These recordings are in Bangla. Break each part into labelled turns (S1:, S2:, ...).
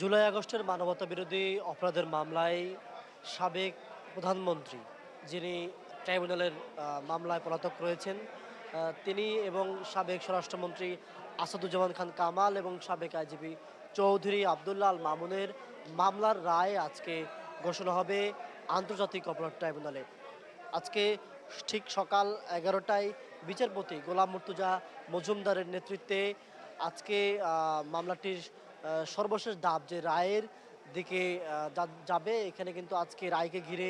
S1: জুলাই আগস্টের মানবতা বিরোধী অপরাধের মামলায় সাবেক প্রধানমন্ত্রী, যিনি ট্রাইব্যুনালের মামলায় পলাতক রয়েছেন তিনি এবং সাবেক স্বরাষ্ট্রমন্ত্রী আসাদুজ্জামান খান কামাল এবং সাবেক আইজিপি চৌধুরী আবদুল্লাহ আল মামুনের মামলার রায় আজকে ঘোষণা হবে আন্তর্জাতিক অপরাধ ট্রাইব্যুনালে। আজকে ঠিক সকাল এগারোটায় বিচারপতি গোলাম মুর্তুজা মজুমদারের নেতৃত্বে আজকে মামলাটির সর্বশেষ ধাপ যে রায়ের দিকে যাবে, এখানে কিন্তু আজকে রায়কে ঘিরে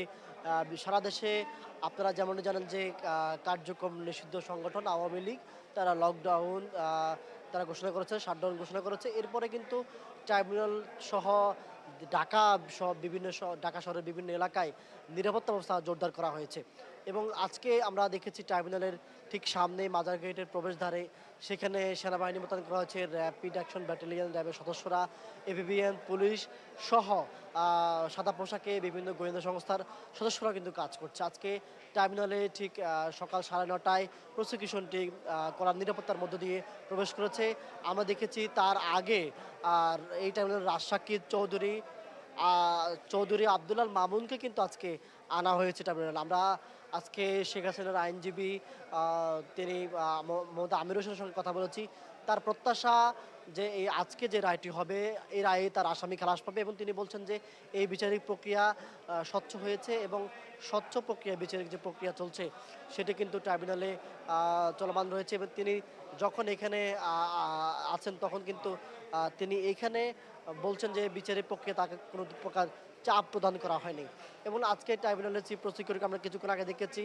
S1: সারা দেশে আপনারা যেমন জানেন যে কার্যক্রম নিষিদ্ধ সংগঠন আওয়ামী লীগ, তারা লকডাউন তারা ঘোষণা করেছে শাটডাউন ঘোষণা করেছে। এরপরে কিন্তু ট্রাইব্যুনাল সহ ঢাকা সহ বিভিন্ন ঢাকা শহরের বিভিন্ন এলাকায় নিরাপত্তা ব্যবস্থা জোরদার করা হয়েছে। এবং আজকে আমরা দেখেছি ট্রাইব্যুনালের ঠিক সামনে মাজার গেটের প্রবেশদ্বারে, সেখানে সেনাবাহিনী মোতায়েন করা হয়েছে র্যাপিড অ্যাকশন, ব্যাটালিয়ন, র্যাবের সদস্যরা, এভিবিএন, পুলিশ সহ সাদা পোশাকে বিভিন্ন গোয়েন্দা সংস্থার সদস্যরা কিন্তু কাজ করছে। আজকে ট্রাইব্যুনালে ঠিক সকাল সাড়ে নটায় প্রসিকিউশনটি করার নিরাপত্তার মধ্য দিয়ে প্রবেশ করেছে। আমরা দেখেছি তার আগে, আর এই ট্রাইব্যুনালের রাজসাক্ষী চৌধুরী চৌধুরী আবদুল্লাল মামুনকে কিন্তু আজকে আনা হয়েছে ট্রাইব্যুনাল। আমরা আজকে শেখ হাসিনার আইনজীবী তিনি মমতা আমির হোসেনের সঙ্গে কথা বলেছি। তার প্রত্যাশা যে এই আজকে যে রায়টি হবে, এই রায়ে তার আসামি খালাস পাবে এবং তিনি বলছেন যে এই বিচারিক প্রক্রিয়া স্বচ্ছ হয়েছে এবং স্বচ্ছ প্রক্রিয়া, বিচারিক যে প্রক্রিয়া চলছে, সেটি কিন্তু ট্রাইব্যুনালে চলমান রয়েছে এবং তিনি যখন এখানে আছেন তখন কিন্তু তিনি এখানে বলছেন যে বিচারের পক্ষে তাকে কোনো প্রকার চাপ প্রদান করা হয়নি। এবং আজকে ট্রাইব্যুনালের চিফ প্রসিকিউটরকে আমরা কিছুক্ষণ আগে দেখেছি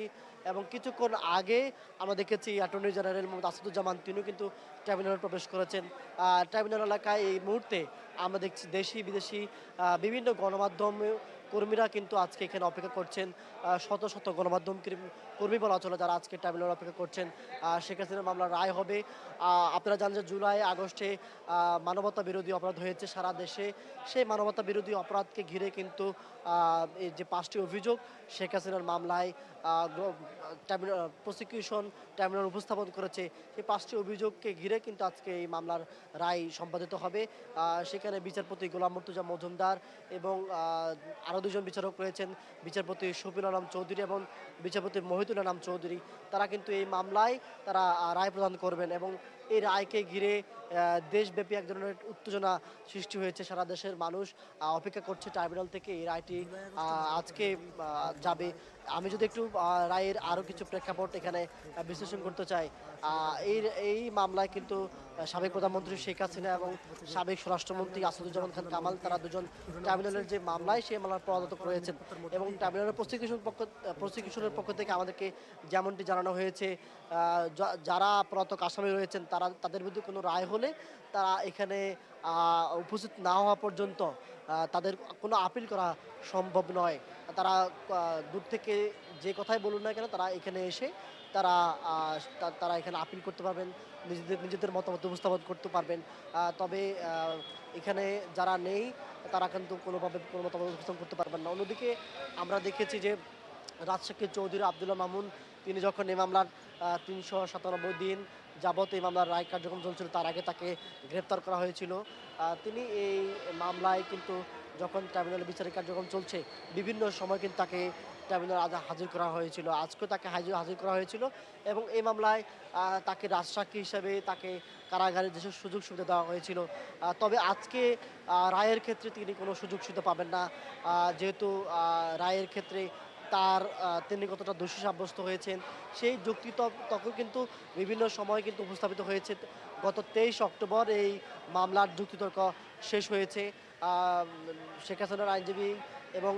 S1: এবং কিছুক্ষণ আগে আমরা দেখেছি অ্যাটর্নি জেনারেল মোহাম্মদ আসাদুজ্জামান, তিনিও কিন্তু ট্রাইব্যুনালে প্রবেশ করেছেন। ট্রাইব্যুনাল এলাকায় এই মুহূর্তে আমরা দেখছি দেশি বিদেশি বিভিন্ন গণমাধ্যম কর্মীরা কিন্তু আজকে এখানে অপেক্ষা করছেন শত শত গণমাধ্যম কর্মী- বলা চলে যারা আজকে ট্রাইব্যুনাল অপেক্ষা করছেন শেখ হাসিনার মামলার রায় হবে। আপনারা জানেন যে জুলাই আগস্টে মানবতা বিরোধী অপরাধ হয়েছে সারা দেশে। সেই মানবতা বিরোধী অপরাধকে ঘিরে কিন্তু এই যে পাঁচটি অভিযোগ শেখ হাসিনার মামলায় প্রসিকিউশন ট্রাইব্যুনাল উপস্থাপন করেছে। সেই পাঁচটি অভিযোগকে ঘিরে কিন্তু আজকে এই মামলার রায় সম্পাদিত হবে। সেখানে বিচারপতি গোলাম মুর্তুজা মজুমদার এবং আহ, আরও দুজন বিচারক রয়েছেন, বিচারপতি শফিল আলম চৌধুরী এবং বিচারপতি মহিতুল আলম চৌধুরী। তারা কিন্তু এই মামলায় তারা রায় প্রদান করবেন এবং এই রায়কে ঘিরে দেশব্যাপী এক ধরনের উত্তেজনা সৃষ্টি হয়েছে। সারা দেশের মানুষ অপেক্ষা করছে ট্রাইব্যুনাল থেকে এই রায়টি আজকে যাবে। আমি যদি একটু রায়ের আরও কিছু প্রেক্ষাপট এখানে বিশ্লেষণ করতে চাই এই এই মামলায় কিন্তু সাবেক প্রধানমন্ত্রী শেখ হাসিনা এবং সাবেক স্বরাষ্ট্রমন্ত্রী আসাদুজ্জামান খান কামাল, তারা দুজন ট্রাইব্যুনালের যে মামলায় সেই মামলার পলাতক রয়েছেন এবং ট্রাইব্যুনালের প্রসিকিউশন পক্ষ প্রসিকিউশনের পক্ষ থেকে আমাদেরকে যেমনটি জানানো হয়েছে যারা পলাতক আসামি রয়েছেন, তারা, তাদের বিরুদ্ধে কোনো রায় হলে তারা এখানে উপস্থিত না হওয়া পর্যন্ত তাদের কোনো আপিল করা সম্ভব নয়। তারা দূর থেকে যে কথাই বলুন না কেন, তারা এখানে এসে তারা তারা এখানে আপিল করতে পারবেন, নিজেদের নিজেদের মতামত উপস্থাপন করতে পারবেন। তবে এখানে যারা নেই, তারা কিন্তু কোনোভাবে কোনো মতামত উপস্থাপন করতে পারবেন না। অন্যদিকে আমরা দেখেছি যে রাজশাহী চৌধুরী আবদুল্লাহ মামুন, তিনি যখন এই মামলার তিনশো সাতানব্বই দিন যাবত এই মামলার রায় কার্যক্রম চলছিল, তার আগে তাকে গ্রেপ্তার করা হয়েছিল। তিনি এই মামলায় কিন্তু যখন ট্রাইব্যুনালে বিচারিক কার্যক্রম চলছে, বিভিন্ন সময় কিন্তু তাকে ট্রাইব্যুনাল আজ হাজির করা হয়েছিল। আজকেও তাকে হাজির হাজির করা হয়েছিল এবং এই মামলায় তাকে রাজসাক্ষী হিসাবে তাকে কারাগারে যেসব সুযোগ সুবিধা দেওয়া হয়েছিল তবে আজকে রায়ের ক্ষেত্রে তিনি কোনো সুযোগ সুবিধা পাবেন না। যেহেতু রায়ের ক্ষেত্রে তার তিনি কতটা দোষী সাব্যস্ত হয়েছেন, সেই যুক্তি তখন কিন্তু বিভিন্ন সময় কিন্তু উপস্থাপিত হয়েছে। গত তেইশ অক্টোবর এই মামলার যুক্তিতর্ক শেষ হয়েছে। শেখ হাসিনার আইনজীবী এবং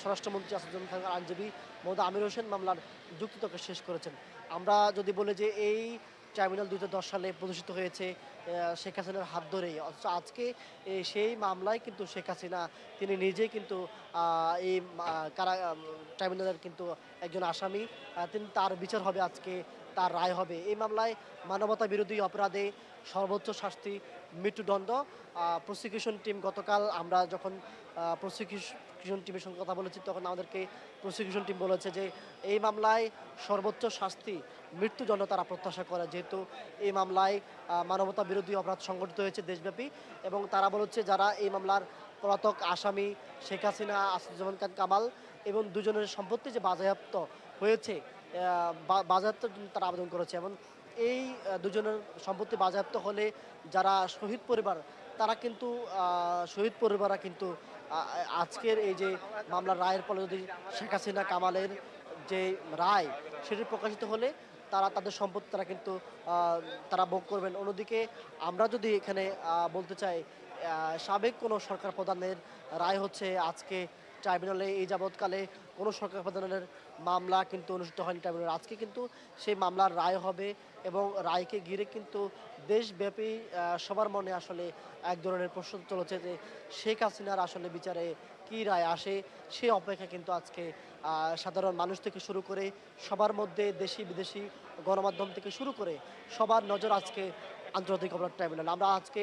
S1: স্বরাষ্ট্রমন্ত্রী আসাদুল খানের আইনজীবী মোহাম্মদ আমির হোসেন মামলার যুক্তিতর্ক শেষ করেছেন। আমরা যদি বলি যে এই ট্রাইব্যুনাল দুই সালে প্রদর্শিত হয়েছে শেখ হাসিনার হাত ধরেই। অথচ আজকে সেই মামলায় কিন্তু শেখ হাসিনা, তিনি নিজেই কিন্তু এই কারা ট্রাইব্যুনালের কিন্তু একজন আসামি তিনি তার বিচার হবে আজকে তার রায় হবে। এই মামলায় মানবতা বিরোধী অপরাধে সর্বোচ্চ শাস্তি মৃত্যুদণ্ড। প্রসিকিউশন টিম গতকাল আমরা যখন প্রসিকিউশন টিমের সঙ্গে কথা বলেছি, তখন আমাদেরকে প্রসিকিউশন টিম বলেছে যে, এই মামলায় সর্বোচ্চ শাস্তি মৃত্যুদণ্ড তারা প্রত্যাশা করে। যেহেতু এই মামলায় মানবতা বিরোধী অপরাধ সংগঠিত হয়েছে দেশব্যাপী এবং তারা বলেছে যারা এই মামলার পলাতক আসামি শেখ হাসিনা, আসাদুজ্জামান খান কামাল এবং দুজনের সম্পত্তি যে বাজেয়াপ্ত হয়েছে বাজেয়াপ্তের জন্য তারা আবেদন করেছে এবং এই দুজনের সম্পত্তি বাজেয়াপ্ত হলে যারা শহীদ পরিবার, তারা কিন্তু শহীদ পরিবাররা কিন্তু আজকের এই যে মামলার রায়ের ফলে যদি শেখ হাসিনা কামালের যে রায়, সেটি প্রকাশিত হলে তারা তাদের সম্পত্তি তারা কিন্তু তারা ভোগ করবেন। অন্যদিকে আমরা যদি এখানে বলতে চাই সাবেক কোনো সরকার প্রধানের রায় হচ্ছে আজকে ট্রাইব্যুনালে এই যাবৎকালে কোনো সরকার প্রধানের মামলা কিন্তু অনুষ্ঠিত হয়নি ট্রাইব্যুনালে। আজকে কিন্তু সেই মামলার রায় হবে এবং রায়কে ঘিরে কিন্তু দেশব্যাপী সবার মনে আসলে এক ধরনের প্রশ্ন চলেছে যে শেখ হাসিনার আসলে বিচারে কি রায় আসে, সে অপেক্ষা কিন্তু আজকে সাধারণ মানুষ থেকে শুরু করে সবার মধ্যে দেশি, বিদেশি গণমাধ্যম থেকে শুরু করে সবার নজর আজকে আন্তর্জাতিক অপরাধ ট্রাইব্যুনাল। আমরা আজকে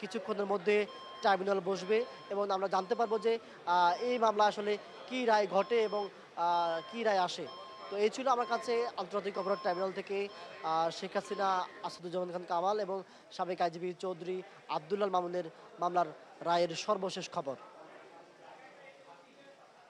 S1: কিছুক্ষণের মধ্যে ট্রাইব্যুনাল বসবে এবং আমরা জানতে পারব যে এই মামলা আসলে কি রায় ঘটে এবং কি রায় আসে। তো এই ছিল আমার কাছে আন্তর্জাতিক অপরাধ ট্রাইব্যুনাল থেকে শেখ হাসিনা, আসাদুজ্জামান খান কামাল এবং সাবেক আইজিবি চৌধুরী আবদুল্লাল মামুনের মামলার রায়ের সর্বশেষ খবর।